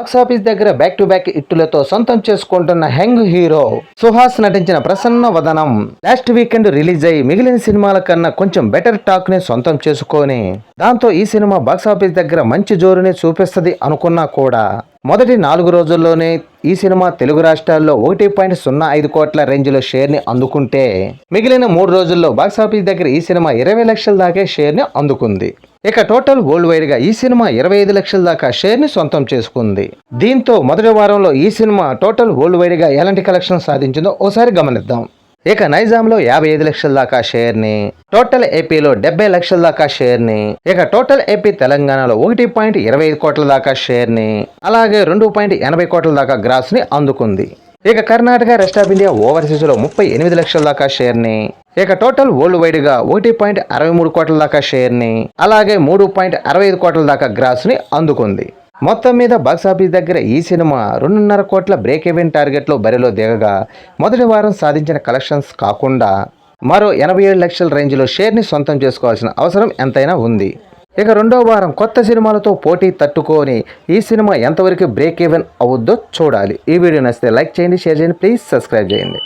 Box office దగ్గర back to back ఇట్టులతో సొంతం చేసుకుంటున్న హెంగ్ హీరో సుహాస్ నటించిన ప్రసన్న వదనం. లాస్ట్ వీకెండ్ రిలీజ్ అయ్యి మిగిలిన సినిమాల కన్నా కొంచెం బెటర్ టాక్ని సొంతం చేసుకొని దాంతో ఈ సినిమా బాక్సాఫీస్ దగ్గర మంచి జోరుని చూపిస్తుంది అనుకున్నా కూడా. మొదటి నాలుగు రోజుల్లోనే ఈ సినిమా తెలుగు రాష్ట్రాల్లో ఒకటి పాయింట్ సున్నా ఐదు కోట్ల రేంజ్లో షేర్ని అందుకుంటే మిగిలిన మూడు రోజుల్లో బాక్సాఫీస్ దగ్గర ఈ సినిమా ఇరవై లక్షల దాకే షేర్ని అందుకుంది. ఇక టోటల్ వరల్డ్ వైడ్గా ఈ సినిమా ఇరవై ఐదు లక్షల దాకా షేర్ని సొంతం చేసుకుంది. దీంతో మొదటి వారంలో ఈ సినిమా టోటల్ వరల్డ్ వైడ్గా ఎలాంటి కలెక్షన్ సాధించిందో ఓసారి గమనిద్దాం. ఇక నైజాంలో యాభై ఐదు లక్షల దాకా షేర్ని టోటల్ ఏపీలో డెబ్బై లక్షల దాకా షేర్ని ఇక టోటల్ ఏపీ తెలంగాణలో ఒకటి పాయింట్ ఇరవై ఐదు కోట్ల దాకా షేర్ని అలాగే రెండు పాయింట్ ఎనభై కోట్ల దాకా గ్రాస్ని అందుకుంది. ఇక కర్ణాటక రెస్ట్ ఆఫ్ ఇండియా ఓవర్సీస్లో ముప్పై ఎనిమిది లక్షల దాకా షేర్ని ఇక టోటల్ వరల్డ్ వైడ్గా ఒకటి పాయింట్ అరవై మూడు కోట్ల దాకా షేర్ని అలాగే మూడు పాయింట్ అరవై ఐదు కోట్ల దాకా గ్రాస్ని అందుకుంది. మొత్తం మీద బాక్సాఫీస్ దగ్గర ఈ సినిమా రెండున్నర కోట్ల బ్రేక్ ఈవెన్ టార్గెట్లో బరిలో దిగగా మొదటి వారం సాధించిన కలెక్షన్స్ కాకుండా మరో ఎనభై ఏడు లక్షల రేంజ్లో షేర్ని సొంతం చేసుకోవాల్సిన అవసరం ఎంతైనా ఉంది. ఇక రెండో వారం కొత్త సినిమాలతో పోటీ తట్టుకొని ఈ సినిమా ఎంతవరకు బ్రేక్ ఈవెన్ అవుద్దో చూడాలి. ఈ వీడియో నచ్చితే లైక్ చేయండి షేర్ చేయండి ప్లీజ్ సబ్స్క్రైబ్ చేయండి.